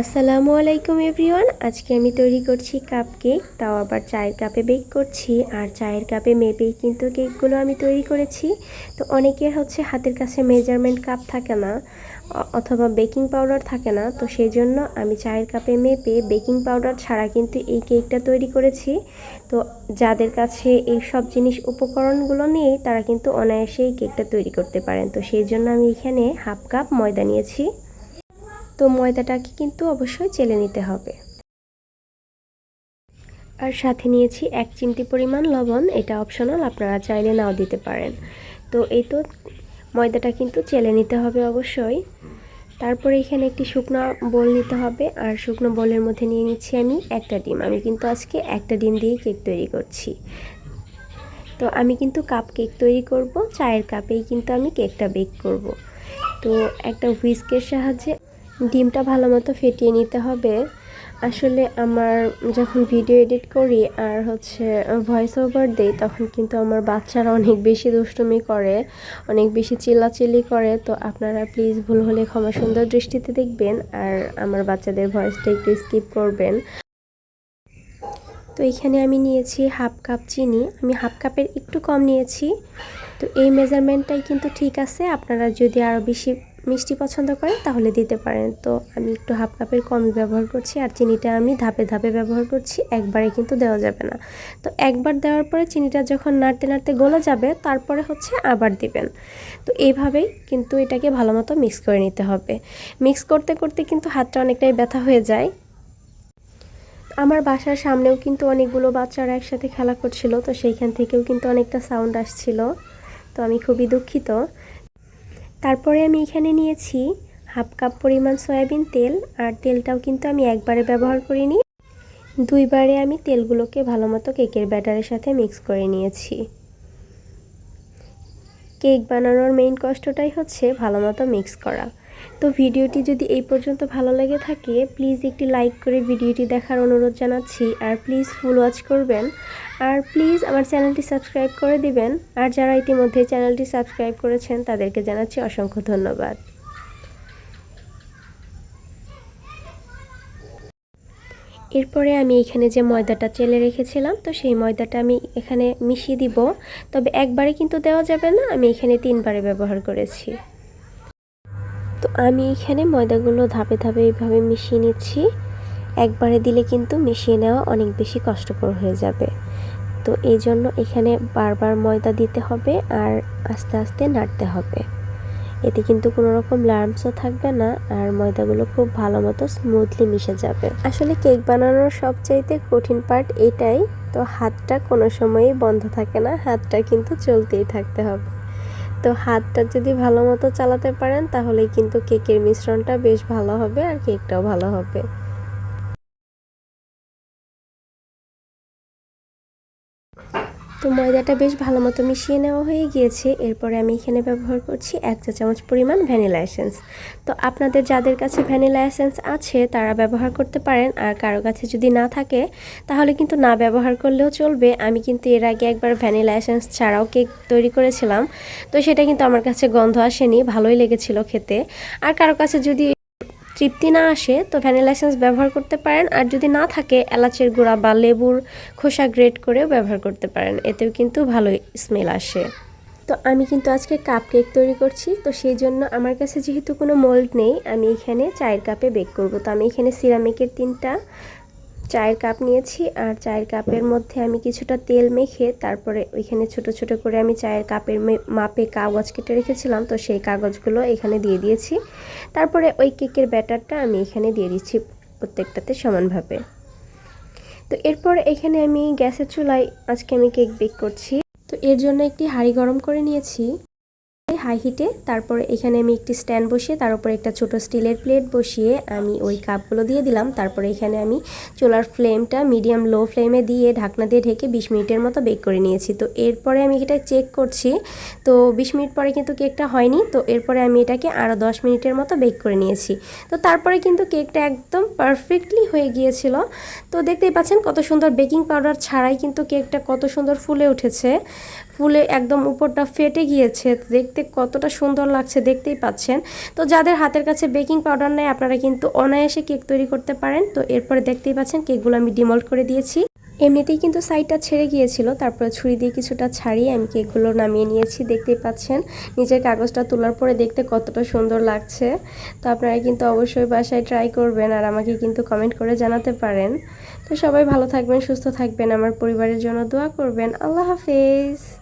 আসসালামু আলাইকুম এভরিওয়ান। আজকে আমি তৈরি করছি কাপ কেক তাও আবার চায়ের কাপে বেক করছি। আর চায়ের কাপে মেপেই কিন্তু কেকগুলো আমি তৈরি করেছি। তো অনেকের হচ্ছে হাতের কাছে মেজারমেন্ট কাপ থাকে না অথবা বেকিং পাউডার থাকে না। তো সেই জন্য আমি চায়ের কাপে মেপে বেকিং পাউডার ছাড়া কিন্তু এই কেকটা তৈরি করেছি। তো যাদের কাছে এই সব জিনিস উপকরণগুলো নেই, তারা কিন্তু অনায়াসেই কেকটা তৈরি করতে পারেন। তো সেই জন্য আমি এখানে হাফ কাপ ময়দা নিয়েছি। তো ময়দাটাকে কিন্তু অবশ্যই চেলে নিতে হবে। আর সাথে নিয়েছি এক চিমটি পরিমাণ লবণ, এটা অপশনাল আপনারা চাইলে নাও দিতে পারেন। তো এই তো ময়দাটা কিন্তু চেলে নিতে হবে অবশ্যই। তারপরে এখানে একটি শুকনো বোল নিতে হবে, আর শুকনো বোলের মধ্যে নিয়ে নিচ্ছি আমি একটা ডিম। আমি কিন্তু আজকে একটা ডিম দিয়ে কেক তৈরি করছি। তো আমি কিন্তু কাপ কেক তৈরি করব, চায়ের কাপেই কিন্তু আমি কেকটা বেক করব। তো একটা হুইস্কের সাহায্যে ডিমটা ভালো মতো ফেটিয়ে নিতে হবে। আসলে আমার যখন ভিডিও এডিট করি আর হচ্ছে ভয়েস ওভার দেই, তখন কিন্তু আমার বাচ্চারা অনেক বেশি দুষ্টুমি করে, অনেক বেশি চিল্লাচিল্লি করে। তো আপনারা প্লিজ ভুল হলে ক্ষমা সুন্দর দৃষ্টিতে দেখবেন আর আমার বাচ্চাদের ভয়েসটা একটু স্কিপ করবেন। তো এখানে আমি নিয়েছি হাফ কাপ চিনি। আমি হাফ কাপের একটু কম নিয়েছি। তো এই মেজারমেন্টটাই কিন্তু ঠিক আছে। আপনারা যদি আরও বেশি মিষ্টি পছন্দ করেন, তাহলে দিতে পারেন। তো আমি একটু হাফ কাপের কমই ব্যবহার করছি আর চিনিটা আমি ধাপে ধাপে ব্যবহার করছি, একবারে কিন্তু দেওয়া যাবে না। তো একবার দেওয়ার পরে চিনিটা যখন নাড়তে নাড়তে গলে যাবে, তারপরে হচ্ছে আবার দিবেন। তো এইভাবেই কিন্তু এটাকে ভালো মতো মিক্স করে নিতে হবে। মিক্স করতে করতে কিন্তু হাতটা অনেকটাই ব্যথা হয়ে যায়। আমার বাসার সামনেও কিন্তু অনেকগুলো বাচ্চারা একসাথে খেলা করছিল, তো সেইখান থেকেও কিন্তু অনেকটা সাউন্ড আসছিল। তো আমি খুবই দুঃখিত। তারপরে আমি এখানে নিয়েছি হাফ কাপ পরিমাণ সয়াবিন তেল, আর তেলটাও কিন্তু আমি একবারে ব্যবহার করিনি। দুইবারে আমি তেলগুলোকে ভালো মতো কেকের ব্যাটারের সাথে মিক্স করে নিয়েছি। কেক বানানোর মেইন কষ্টটাই হচ্ছে ভালো মতো মিক্স করা। তো ভিডিওটি যদি এই পর্যন্ত ভালো লেগে থাকে প্লিজ একটি লাইক করে ভিডিওটি দেখার অনুরোধ জানাচ্ছি আর প্লিজ ফুল ওয়াচ করবেন। আর প্লিজ আমার চ্যানেলটি সাবস্ক্রাইব করে দিবেন। আর যারা ইতিমধ্যে চ্যানেলটি সাবস্ক্রাইব করেছেন, তাদেরকে জানাচ্ছি অসংখ্য ধন্যবাদ। এরপরে আমি এখানে যে ময়দাটা চেলে রেখেছিলাম, তো সেই ময়দাটা আমি এখানে মিশিয়ে দিব। তবে একবারে কিন্তু দেওয়া যাবে না, আমি এখানে তিনবারে ব্যবহার করেছি। তো আমি এখানে ময়দাগুলো ধাপে ধাপে এইভাবে মিশিয়ে নিচ্ছি। একবারে দিলে কিন্তু মিশিয়ে নেওয়া অনেক বেশি কষ্টকর হয়ে যাবে। তো এই জন্য এখানে বারবার ময়দা দিতে হবে আর আস্তে আস্তে নাড়তে হবে। এতে কিন্তু কোনো রকম লার্মসও থাকবে না আর ময়দাগুলো খুব ভালো মতো স্মুথলি মিশে যাবে। আসলে কেক বানানোর সবচাইতে কঠিন পার্ট এটাই, তো হাতটা কোনো সময়ই বন্ধ থাকে না, হাতটা কিন্তু চলতেই থাকতে হবে। তো হাতটা যদি ভালো মতো চালাতে পারেন, তাহলেই কিন্তু কেকের মিশ্রণটা বেশ ভালো হবে আর কেকটাও ভালো হবে। তো ময়দাটা বেশ ভালো মতো মিশিয়ে নেওয়া হয়ে গিয়েছে। এরপরে আমি এখানে ব্যবহার করছি এক চা চামচ পরিমাণ ভ্যানিলা এসেন্স। তো আপনাদের যাদের কাছে ভ্যানিলা এসেন্স আছে, তারা ব্যবহার করতে পারেন। আর কারও কাছে যদি না থাকে, তাহলে কিন্তু না ব্যবহার করলেও চলবে। আমি কিন্তু এর আগে একবার ভ্যানিলা এসেন্স ছাড়াও কেক তৈরি করেছিলাম। তো সেটা কিন্তু আমার কাছে গন্ধ আসেনি, ভালোই লেগেছিল খেতে। আর কারও কাছে যদি তৃপ্তি না আসে, তো ভ্যানিলা এসেন্স ব্যবহার করতে পারেন। আর যদি না থাকে, এলাচের গুঁড়া বা লেবুর খোসা গ্রেট করেও ব্যবহার করতে পারেন। এতেও কিন্তু ভালোই স্মেল আসে। তো আমি কিন্তু আজকে কাপ কেক তৈরি করছি। তো সেই জন্য আমার কাছে যেহেতু কোনো মোল্ড নেই, আমি এখানে চায়ের কাপে বেক করব। তো আমি এখানে সিরামিকের তিনটা চায়ের কাপ নিয়েছি আর চায়ের কাপের মধ্যে আমি কিছুটা তেল মেখে তারপরে ওইখানে ছোট ছোট করে আমি চায়ের কাপের মাপে কাগজ কেটে রেখেছিলাম, তো সেই কাগজগুলো এখানে দিয়ে দিয়েছি। তারপরে ওই কেকের ব্যাটারটা আমি এখানে দিয়ে দিচ্ছি প্রত্যেকটাতে সমানভাবে। তো এরপর এখানে আমি গ্যাসের চুলায় আজকে আমি কেক বেক করছি। তো এর জন্য একটি হাঁড়ি গরম করে নিয়েছি। হাই হিটে তারপরে এখানে আমি একটি স্ট্যান্ড বসিয়ে, তার উপরে একটা ছোট স্টিলের প্লেট বসিয়ে আমি ওই কাপগুলো দিয়ে দিলাম। তারপরে এখানে আমি চোলার ফ্লেমটা মিডিয়াম লো ফ্লেমে দিয়ে ঢাকনা দিয়ে ঢেকে বিশ মিনিটের মতো বেক করে নিয়েছি। তো এরপরে আমি এটা চেক করছি। তো বিশ মিনিট পরে কিন্তু কেকটা হয়নি। তো এরপরে আমি এটাকে আরও দশ মিনিটের মতো বেক করে নিয়েছি। তো তারপরে কিন্তু কেকটা একদম পারফেক্টলি হয়ে গিয়েছিল। তো দেখতেই পাচ্ছেন কত সুন্দর বেকিং পাউডার ছাড়াই কিন্তু কেকটা কত সুন্দর ফুলে উঠেছে। ফুলে একদম উপরটা ফেটে গিয়েছে। দেখতে কতটা সুন্দর লাগছে, দেখতেই পাচ্ছেন। তো যাদের হাতের কাছে বেকিং পাউডার নেই, আপনারা কিন্তু অনায়াসে কেক তৈরি করতে পারেন। তো এরপরে দেখতেই পাচ্ছেন কেকগুলো আমি ডিমল্ট করে দিয়েছি। এমনিতেই কিন্তু সাইডটা ছেড়ে গিয়েছিল, তারপরে ছুরি দিয়ে কিছুটা ছাড়িয়ে আমি কেকগুলো নামিয়ে নিয়েছি। দেখতেই পাচ্ছেন নিচের কাগজটা তোলার পরে দেখতে কতটা সুন্দর লাগছে। তো আপনারা কিন্তু অবশ্যই বাসায় ট্রাই করবেন আর আমাকে কিন্তু কমেন্ট করে জানাতে পারেন। তো সবাই ভালো থাকবেন, সুস্থ থাকবেন। আমার পরিবারের জন্য দোয়া করবেন। আল্লাহ হাফেজ।